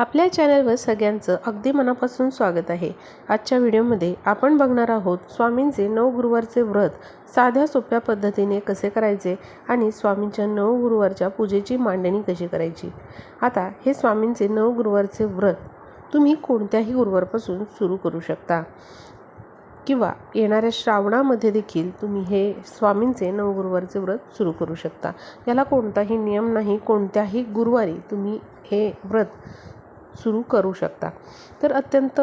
आपल्या चॅनलवर सगळ्यांचं अगदी मनापासून स्वागत आहे. आजच्या व्हिडिओमध्ये आपण बघणार आहोत स्वामींचे नऊ गुरुवारचे व्रत साध्या सोप्या पद्धतीने कसे करायचे आणि स्वामींच्या नऊ गुरुवारच्या पूजेची मांडणी कशी करायची. आता हे स्वामींचे नऊ गुरुवारचे व्रत तुम्ही कोणत्याही गुरुवारपासून सुरू करू शकता. किंवा येणाऱ्या श्रावणामध्ये देखील तुम्ही हे स्वामींचे नऊ गुरुवारचे व्रत सुरू करू शकता. याला कोणताही नियम नाही कोणत्याही गुरुवारी तुम्ही हे व्रत सुरू करू शकता. तर अत्यंत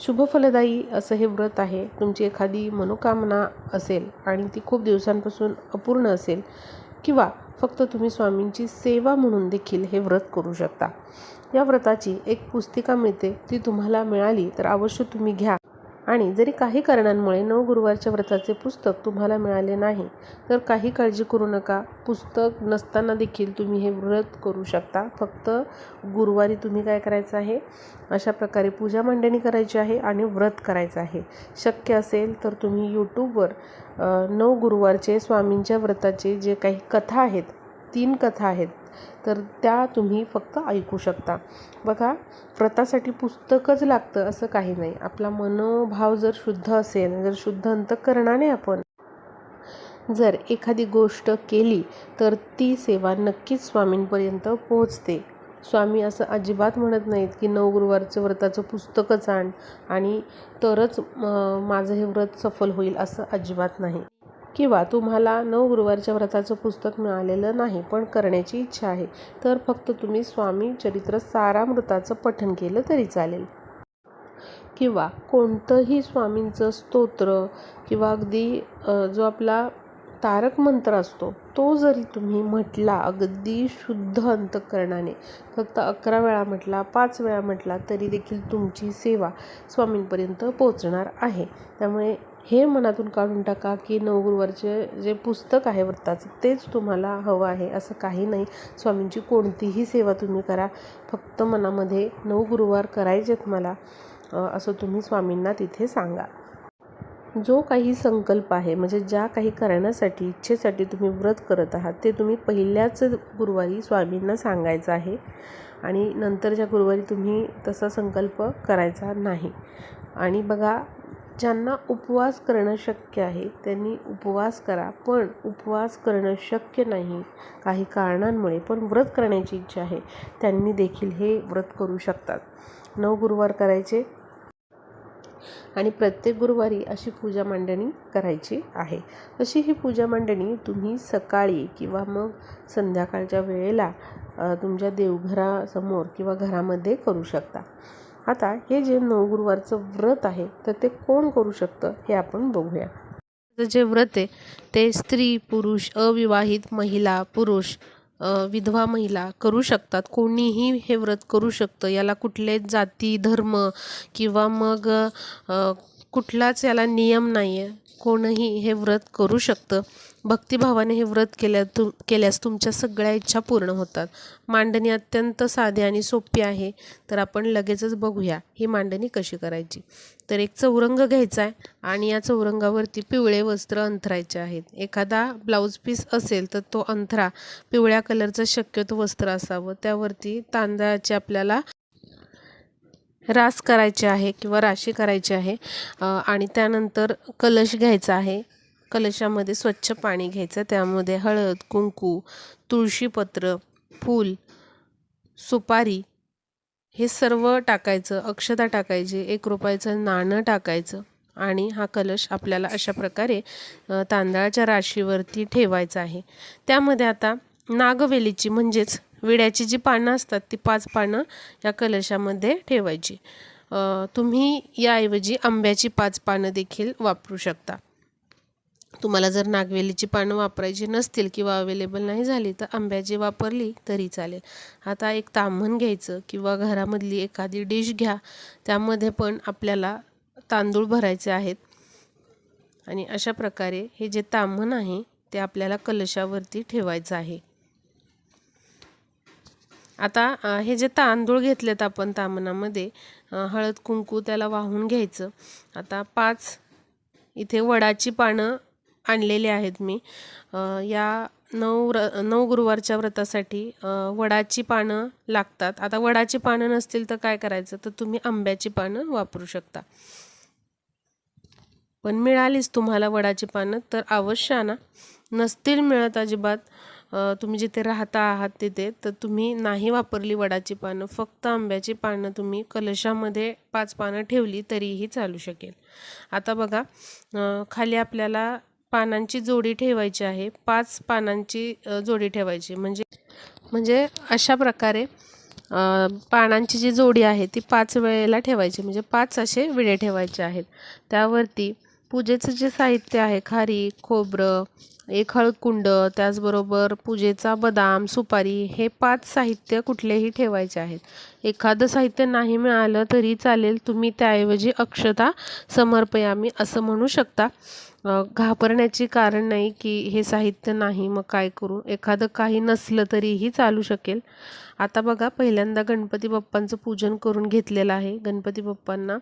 शुभफलदायी असं हे व्रत आहे. तुमची एखादी मनोकामना असेल आणि ती खूप दिवसांपासून अपूर्ण असेल किंवा फक्त तुम्ही स्वामींची सेवा म्हणून देखील हे व्रत करू शकता. या व्रताची एक पुस्तिका मिळते. ती तुम्हाला मिळाली तर अवश्य तुम्ही घ्या. आणि जरी काही कारणांमुळे नऊ गुरुवारच्या व्रताचे पुस्तक तुम्हाला मिळाले नाही तर काही काळजी करू नका. पुस्तक नसताना देखील तुम्ही हे व्रत करू शकता. फक्त गुरुवारी तुम्ही काय करायचं आहे? अशा प्रकारे पूजा मांडणी करायची आहे आणि व्रत करायचं आहे. शक्य असेल तर तुम्ही यूट्यूबवर नऊ गुरुवारचे स्वामींच्या व्रताचे जे काही कथा आहेत तीन कथा आहेत तर त्या तुम्ही फक्त ऐकू शकता. बघा व्रतासाठी पुस्तकच लागतं असं काही नाही. आपला मनोभाव जर शुद्ध असेल जर शुद्ध अंतकरणाने आपण जर एखादी गोष्ट केली तर ती सेवा नक्कीच स्वामींपर्यंत पोहोचते. स्वामी असं अजिबात म्हणत नाहीत की नऊ गुरुवारचं व्रताचं पुस्तकच आण आणि तरच माझं हे व्रत सफल होईल असं अजिबात नाही. किंवा तुम्हाला नवगुरुवारच्या व्रताचं पुस्तक मिळालेलं नाही पण करण्याची इच्छा आहे तर फक्त तुम्ही स्वामी चरित्र सारामृताचं पठण केलं तरी चालेल. किंवा कोणतंही स्वामींचं स्तोत्र किंवा अगदी जो आपला तारक मंत्र असतो तो जरी तुम्ही म्हटला अगदी शुद्ध अंतकरणाने फक्त अकरा वेळा म्हटला पाच वेळा म्हटला तरी देखील तुमची सेवा स्वामींपर्यंत पोचणार आहे. त्यामुळे हे मनातून काढून टाका की नवगुरुवारचे जे पुस्तक आहे व्रताचं तेच तुम्हाला हवं आहे असं काही नाही. स्वामींची कोणतीही सेवा तुम्ही करा. फक्त मनामध्ये नऊ गुरुवार करायचेत मला असं तुम्ही स्वामींना तिथे सांगा. जो काही संकल्प आहे म्हणजे ज्या काही करण्यासाठी इच्छेसाठी तुम्ही व्रत करत आहात ते तुम्ही पहिल्याच गुरुवारी स्वामींना सांगायचं आहे. आणि नंतरच्या गुरुवारी तुम्ही तसा संकल्प करायचा नाही. आणि बघा ज्यांना उपवास करणं शक्य आहे त्यांनी उपवास करा. पण उपवास करणं शक्य नाही. काही कारणांमुळे पण व्रत करण्याची इच्छा आहे. त्यांनी देखील हे व्रत करू शकतात. नऊ गुरुवार करायचे आणि प्रत्येक गुरुवारी अशी पूजा मांडणी करायची आहे. अशी ही पूजा मांडणी तुम्ही सकाळी किंवा मग संध्याकाळच्या वेळेला तुमच्या देवघरासमोर किंवा घरामध्ये करू शकता. आता हे जे नवगुरुवारचं व्रत आहे तर ते कोण करू शकतं हे आपण बघूया. जे व्रत आहे ते स्त्री पुरुष अविवाहित महिला पुरुष विधवा महिला करू शकतात. कोणीही हे व्रत करू शकतं. याला कुठले जाती धर्म किंवा मग कुठलाच याला नियम नाही आहे कोणही हे व्रत करू शकतं. भक्तिभावाने हे व्रत केल्या तुम केल्यास तुमच्या सगळ्या इच्छा पूर्ण होतात. मांडणी अत्यंत साधी आणि सोपी आहे. तर आपण लगेचच बघूया ही मांडणी कशी करायची. तर एक चौरंग घ्यायचा आहे आणि या चौरंगावरती पिवळे वस्त्र अंथरायचे आहेत. एखादा ब्लाऊज पीस असेल तर तो अंथरा. पिवळ्या कलरचं शक्यतो वस्त्र असावं. त्यावरती तांदळाचे आपल्याला रास करायचे आहे किंवा राशी करायची आहे. आणि त्यानंतर कलश घ्यायचा आहे. कलशामध्ये स्वच्छ पाणी घ्यायचं. त्यामध्ये हळद कुंकू तुळशीपत्र फूल सुपारी हे सर्व टाकायचं. अक्षता टाकायची. एक रुपयाचं नाणं टाकायचं. आणि हा कलश आपल्याला अशा प्रकारे तांदळाच्या राशीवरती ठेवायचा आहे. त्यामध्ये आता नागवेलीची म्हणजेच विड्याची जी पानं असतात ती पाच पानं या कलशामध्ये ठेवायची. तुम्ही याऐवजी आंब्याची पाच पानं देखील वापरू शकता. तुम्हाला जर नागवेलीची पानं वापरायची नसतील किंवा अवेलेबल नाही झाली तर आंब्याची वापरली तरी चालेल. आता एक तांबण घ्यायचं किंवा घरामधली एखादी डिश घ्या त्यामध्ये पण आपल्याला तांदूळ भरायचे आहेत. आणि अशा प्रकारे हे जे तांबण आहे ते आपल्याला कलशावरती ठेवायचं आहे. आता हे जे तांदूळ घेतलेत आपण तामणामध्ये हळद कुंकू त्याला वाहून घ्यायचं. आता पाच इथे वडाची पानं आणलेली आहेत मी. या नऊ र नऊ गुरुवारच्या व्रतासाठी वडाची पानं लागतात. आता वडाची पानं नसतील तर काय करायचं? तर तुम्ही आंब्याची पानं वापरू शकता. पण मिळालीच तुम्हाला वडाची पानं तर अवश्य आणा. नसतील मिळत अजिबात तुम्ही जिथे राहता आहात तिथे तर तुम्ही नाही वापरली वडाची पानं. फक्त आंब्याची पानं तुम्ही कलशामध्ये पाच पानं ठेवली तरीही चालू शकेल. आता बघा खाली आपल्याला पानांची जोडी ठेवायची आहे. पाच पानांची जोडी ठेवायची. म्हणजे म्हणजे अशा प्रकारे पानांची जी जोडी आहे ती पाच वेळेला ठेवायची. म्हणजे पाच असे विडे ठेवायचे आहेत. त्यावरती पूजेचं जे साहित्य आहे खारी खोबरं एक हळकुंड त्याचबरोबर पूजेचा बदाम सुपारी हे पाच साहित्य कुठलेही ठेवायचे आहेत. एखादं साहित्य नाही मिळालं तरी चालेल तुम्ही त्याऐवजी अक्षता समर्पयामी असं म्हणू शकता. घाबरण्याची कारण नाही की हे साहित्य नाही मग काय करू? एखादं काही नसलं तरीही चालू शकेल. आता बघा पहिल्यांदा गणपती बाप्पांचं पूजन करून घेतलेलं आहे. गणपती बाप्पांना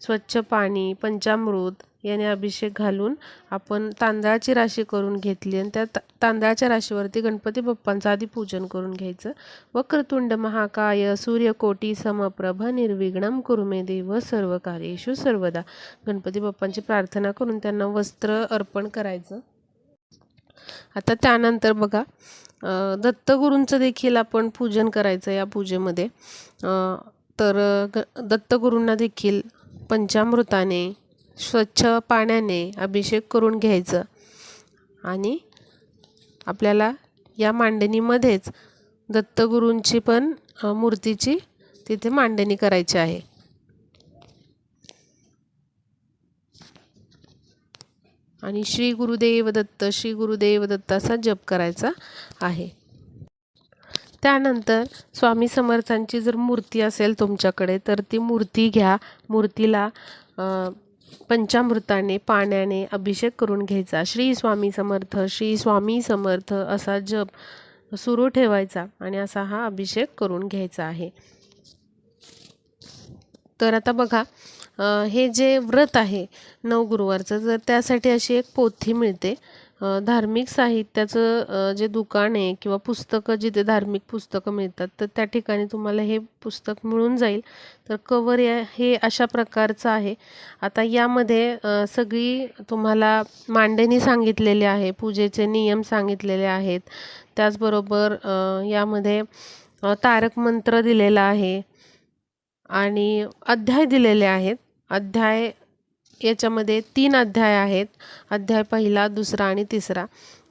स्वच्छ पाणी पंचामृत याने अभिषेक घालून आपण तांदळाची राशी करून घेतली आणि त्या तांदळाच्या राशीवरती गणपती बाप्पांचं आधी पूजन करून घ्यायचं. वक्रतुंड महाकाय सूर्यकोटी समप्रभ निर्विघ्नम कुरुमे देव सर्व कार्येशू सर्वदा. गणपती बाप्पांची प्रार्थना करून त्यांना वस्त्र अर्पण करायचं. आता त्यानंतर बघा दत्तगुरूंचं देखील आपण पूजन करायचं या पूजेमध्ये. तर दत्तगुरूंना देखील पंचामृताने स्वच्छ पाण्याने अभिषेक करून घ्यायचं. आणि आपल्याला या मांडणीमध्येच दत्तगुरूंची पण मूर्तीची तिथे मांडणी करायची आहे. आणि श्री गुरुदेव दत्त श्री गुरुदेव दत्त असा जप करायचा आहे. त्यानंतर स्वामी समर्थांची जर मूर्ती असेल तुमच्याकडे तर ती मूर्ती घ्या. मूर्तीला पंचामृताने पाण्याने अभिषेक करून घ्यायचा. श्री स्वामी समर्थ श्री स्वामी समर्थ असा जप सुरू ठेवायचा आणि असा हा अभिषेक करून घ्यायचा आहे. तर आता बघा हे जे व्रत आहे नऊ गुरुवारचं तर त्यासाठी अशी एक पोथी मिळते. धार्मिक साहित्याचं जे दुकान आहे किंवा पुस्तकं जिथे धार्मिक पुस्तकं मिळतात तर त्या ठिकाणी तुम्हाला हे पुस्तक मिळून जाईल. तर कवर या हे अशा प्रकारचं आहे. आता यामध्ये सगळी तुम्हाला मांडणी सांगितलेली आहे पूजेचे नियम सांगितलेले आहेत. त्याचबरोबर यामध्ये तारक मंत्र दिलेला आहे आणि अध्याय दिलेले आहेत. अध्याय याच्यामध्ये तीन अध्याय आहेत. अध्याय पहिला दुसरा आणि तिसरा.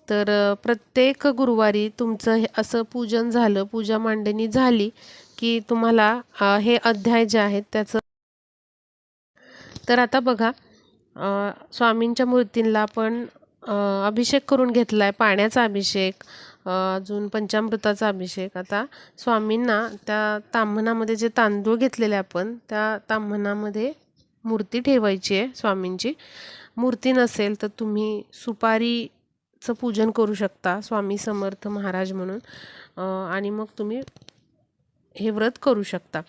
तर प्रत्येक गुरुवारी तुमचं हे असं पूजन झालं पूजा मांडणी झाली की तुम्हाला हे अध्याय जे आहेत त्याचं तर आता बघा स्वामींच्या मूर्तींना आपण अभिषेक करून घेतला आहे पाण्याचा अभिषेक अजून पंचामृताचा अभिषेक. आता स्वामींना त्या ताम्हणामध्ये जे तांदूळ घेतलेले आपण त्या ताम्हणामध्ये मूर्ती ठेवायची आहे स्वामींची. मूर्ती नसेल तर तुम्ही सुपारीचं पूजन करू शकता स्वामी समर्थ महाराज म्हणून. आणि मग तुम्ही हे व्रत करू शकता.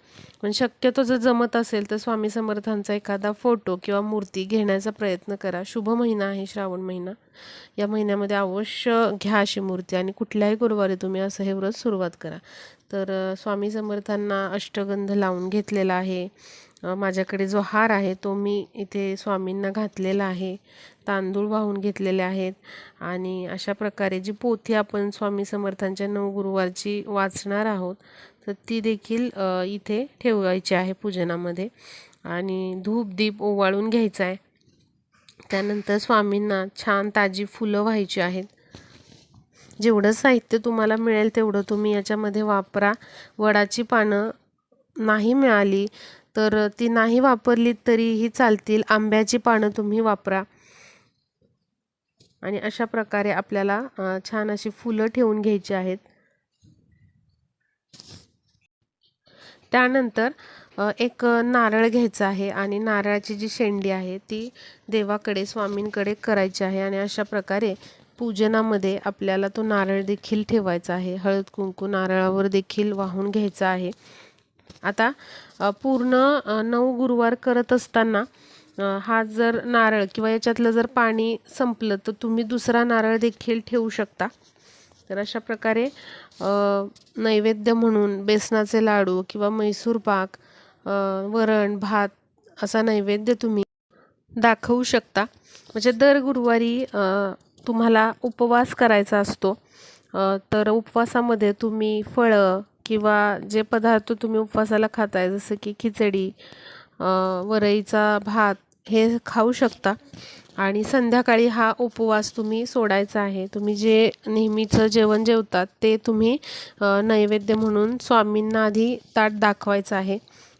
पण शक्यतो जर जमत असेल तर स्वामी समर्थांचा एखादा फोटो किंवा मूर्ती घेण्याचा प्रयत्न करा. शुभ महिना आहे श्रावण महिना. या महिन्यामध्ये अवश्य घ्या अशी मूर्ती आणि कुठल्याही गुरुवारी तुम्ही असं हे व्रत सुरुवात करा. तर स्वामी समर्थांना अष्टगंध लावून घेतलेला आहे. माझ्याकडे जो हार आहे तो मी इथे स्वामींना घातलेला आहे. तांदूळ वाहून घेतलेले आहेत. आणि अशा प्रकारे जी पोथी आपण स्वामी समर्थांच्या नऊ गुरुवारची वाचणार आहोत तर ती देखील इथे ठेवायची आहे पूजनामध्ये. आणि धूप दीप ओवाळून घ्यायचा आहे. त्यानंतर स्वामींना छान ताजी फुलं व्हायची आहेत. जेवढं साहित्य तुम्हाला मिळेल तेवढं तुम्ही याच्यामध्ये वापरा. वडाची पानं नाही मिळाली तर ती नाही वापरली तरीही चालतील. आंब्याची पानं तुम्ही वापरा. आणि अशा प्रकारे आपल्याला छान अशी फुलं ठेवून घ्यायची आहेत. त्यानंतर एक नारळ घ्यायचा आहे आणि नारळाची जी शेंडी आहे ती देवाकडे स्वामींकडे करायची आहे आणि अशा प्रकारे पूजनामध्ये आपल्याला तो नारळ देखील ठेवायचा आहे. हळद कुंकू नारळावर देखील वाहून घ्यायचा आहे. आता पूर्ण नऊ गुरुवार करत असताना हा जर नारळ किंवा याच्यातलं जर पाणी संपलं तर तुम्ही दुसरा नारळ देखील ठेवू शकता. तर अशा प्रकारे नैवेद्य म्हणून बेसनाचे लाडू किंवा म्हैसूर पाक वरण भात असा नैवेद्य तुम्ही दाखवू शकता. म्हणजे दर गुरुवारी तुम्हाला उपवास करायचा असतो. तर उपवासामध्ये तुम्ही फळं किंवा जे पदार्थ तुम्ही उपवासाला खाताय जसं की खिचडी वरईचा भात हे खाऊ शकता. आणि संध्याकाळी हा उपवास तुम्ही सोडायचा आहे. तुम्ही जे नेहमीचं जेवण जेवतात ते तुम्ही नैवेद्य म्हणून स्वामींना आधी ताट दाखवायचं आहे.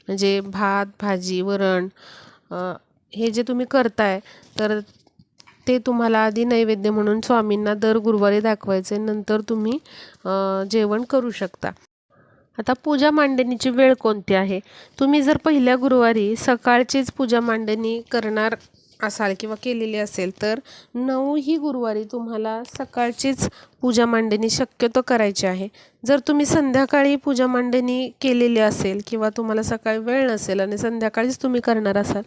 म्हणजे भात भाजी वरण हे जे तुम्ही करताय तर ते तुम्हाला आधी नैवेद्य म्हणून स्वामींना दर गुरुवारी दाखवायचे. नंतर तुम्ही जेवण करू शकता. आता पूजा मांडणीची वेळ कोणती आहे? तुम्ही जर पहिल्या गुरुवारी सकाळचीच पूजा मांडणी करणार असाल किंवा केलेली असेल तर नऊ ही गुरुवारी तुम्हाला सकाळचीच पूजा मांडणी शक्यतो करायची आहे. जर तुम्ही संध्याकाळी पूजा मांडणी केलेली असेल किंवा तुम्हाला सकाळी वेळ नसेल आणि संध्याकाळीच तुम्ही करणार असाल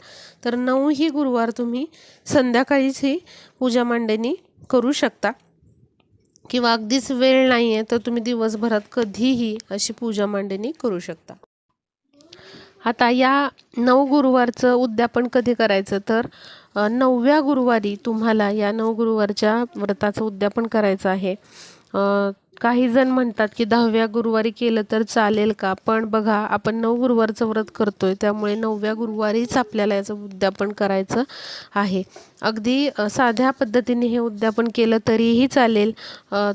तर नऊ ही गुरुवार तुम्ही संध्याकाळीच ही पूजा मांडणी करू शकता. किंवा अगदीच वेळ नाही आहे तर तुम्ही दिवसभरात कधीही अशी पूजा मांडणी करू शकता. आता या नऊ गुरुवारचं उद्यापन कधी करायचं? तर नवव्या गुरुवारी तुम्हाला या नऊ गुरुवारच्या व्रताचं उद्यापन करायचं आहे. काही जण म्हणतात की दहाव्या गुरुवारी केलं तर चालेल का? पण बघा आपण नऊ गुरुवारचं व्रत करतोय त्यामुळे नवव्या गुरुवारीच आपल्याला याचं उद्यापन करायचं आहे. अगदी साध्या पद्धतीने हे उद्यापन केलं तरीही चालेल.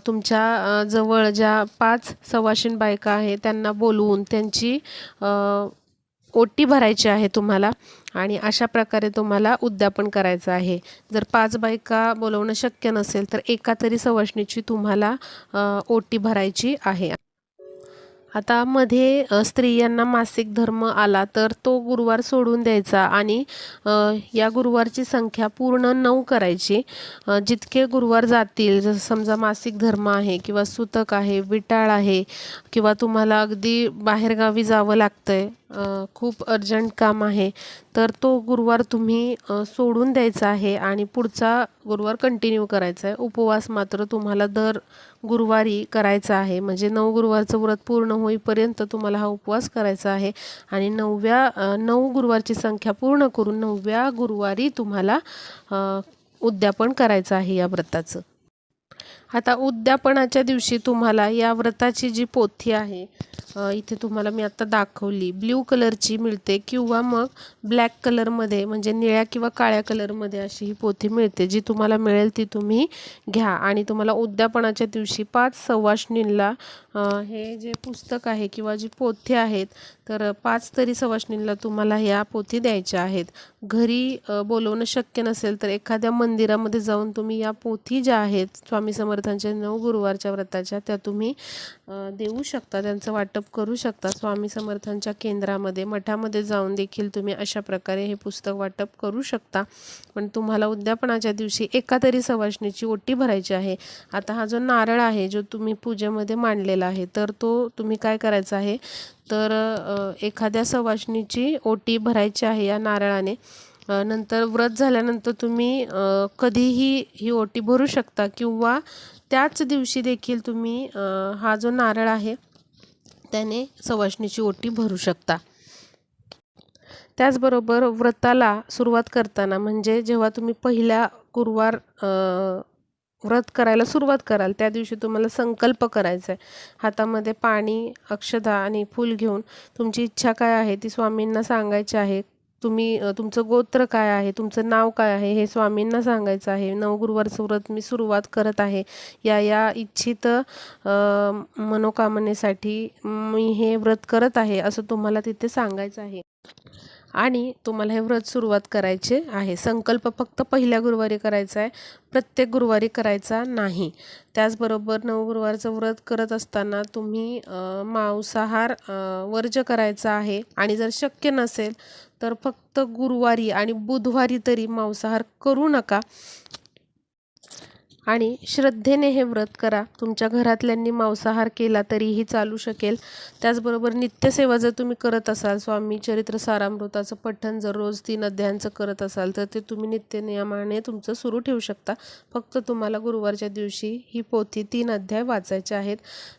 तुमच्या जवळ ज्या पाच सवाशीण बायका आहेत त्यांना बोलवून त्यांची ओटी भरायची आहे तुम्हाला. आणि अशा प्रकारे तुम्हाला उद्यापन करायचं आहे. जर पाच बायका बोलवणं शक्य नसेल तर एका तरी सवाष्णीची तुम्हाला ओटी भरायची आहे. आता मध्ये स्त्रियांना मासिक धर्म आला तर तो गुरुवार सोडून द्यायचा आणि या गुरुवारची संख्या पूर्ण नऊ करायची. जितके गुरुवार जातील जसं समजा मासिक धर्म आहे किंवा सुतक आहे विटाळ आहे किंवा तुम्हाला अगदी बाहेरगावी जावं लागतं आहे खूप अर्जंट काम आहे. तर तो गुरुवार तुम्ही सोडून द्यायचा आहे आणि पुढचा गुरुवार कंटिन्यू करायचा आहे. उपवास मात्र तुम्हाला दर गुरुवारी करायचा आहे. म्हणजे नऊ गुरुवारचं व्रत पूर्ण होईपर्यंत तुम्हाला हा उपवास करायचा आहे आणि नवव्या नऊ गुरुवारची संख्या पूर्ण करून नवव्या गुरुवारी तुम्हाला उद्यापन करायचं आहे या व्रताचं. आता उद्यापनाच्या दिवशी तुम्हाला या व्रताची जी पोथी आहे इथे तुम्हाला मी आता दाखवली. ब्ल्यू कलरची मिळते किंवा मग ब्लॅक कलरमध्ये म्हणजे निळ्या किंवा काळ्या कलरमध्ये अशी ही पोथी मिळते. जी तुम्हाला मिळेल ती तुम्ही घ्या. आणि तुम्हाला उद्यापनाच्या दिवशी पाच सवाष्णींला हे जे पुस्तक आहे किंवा जी पोथी आहेत तर पाच तरी सवाष्णींला तुम्हाला ह्या पोथी द्यायच्या आहेत. घरी बोलवणं शक्य नसेल तर एखाद्या मंदिरामध्ये जाऊन तुम्ही या पोथी ज्या आहेत स्वामी स्वामी समर्थांच्या नऊ गुरुवारच्या व्रताच्या त्या तुम्ही देऊ शकता. त्यांचं वाटप करू शकता. स्वामी समर्थांच्या केंद्रामध्ये मठामध्ये जाऊन देखील तुम्ही अशा प्रकारे हे पुस्तक वाटप करू शकता. पण तुम्हाला उद्यापनाच्या दिवशी एका तरी सवाष्णीची ओटी भरायची आहे. आता हा जो नारळ आहे जो तुम्ही पूजेमध्ये मांडलेला आहे तर तो तुम्ही काय करायचा आहे? तर एखाद्या सवाष्णीची ओटी भरायची आहे या नारळाने. नंतर व्रत झाल्यानंतर तुम्ही कधीही ही ओटी भरू शकता किंवा त्याच दिवशी देखील तुम्ही हा जो नारळ आहे त्याने सवाष्णीची ओटी भरू शकता. त्याचबरोबर व्रताला सुरुवात करताना म्हणजे जेव्हा तुम्ही पहिल्या गुरुवार व्रत करायला सुरुवात कराल त्या दिवशी तुम्हाला संकल्प करायचा आहे हातामध्ये पाणी अक्षदा आणि फूल घेऊन तुमची इच्छा काय आहे ती स्वामींना सांगायची आहे. तुम्ही तुमचं गोत्र काय आहे? तुमचं नाव काय आहे? हे स्वामींना सांगायचं आहे. नवगुरुवारचं व्रत मी सुरुवात करत आहे. या या इच्छित मनोकामनेसाठी मी हे व्रत करत आहे असं तुम्हाला तिथे सांगायचं आहे. आणि तुम्हाला हे व्रत सुरुवात करायचे आहे. संकल्प फक्त पहिल्या गुरुवारी करायचा आहे. प्रत्येक गुरुवारी करायचा नाही. त्याचबरोबर नऊ गुरुवारचं व्रत करत असताना तुम्ही मांसाहार वर्ज वर्ज्य करायचा आहे. आणि जर शक्य नसेल तर फक्त गुरुवारी आणि बुधवारी तरी मांसाहार करू नका. आणि श्रद्धेने हे व्रत करा. तुमच्या घरातल्यांनी मांसाहार केला तरीही चालू शकेल. त्याचबरोबर नित्यसेवा जर तुम्ही करत असाल स्वामी चरित्र सारामृताचं पठण जर रोज तीन अध्यायांचं करत असाल तर ते तुम्ही नित्यनियमाने तुमचं सुरू ठेवू शकता. फक्त तुम्हाला गुरुवारच्या दिवशी ही पोथी तीन अध्याय वाचायचे आहेत.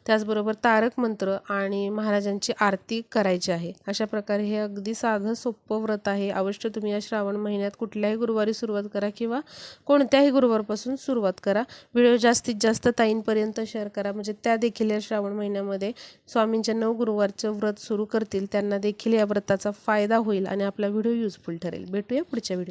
त्याचबरोबर तारक मंत्र आणि महाराजांची आरती करायची आहे. अशा प्रकारे हे अगदी साधं सोपं व्रत आहे. अवश्य तुम्ही या श्रावण महिन्यात कुठल्याही गुरुवारी सुरुवात करा किंवा कोणत्याही गुरुवारपासून सुरुवात करा. करा. व्हिडिओ जास्तीत जास्त ताईंपर्यंत शेअर करा. म्हणजे त्या देखील या श्रावण महिन्यामध्ये स्वामींच्या नऊ गुरुवारचं व्रत सुरू करतील. त्यांना देखील या व्रताचा फायदा होईल आणि आपला व्हिडिओ युजफुल ठरेल. भेटूया पुढच्या व्हिडिओ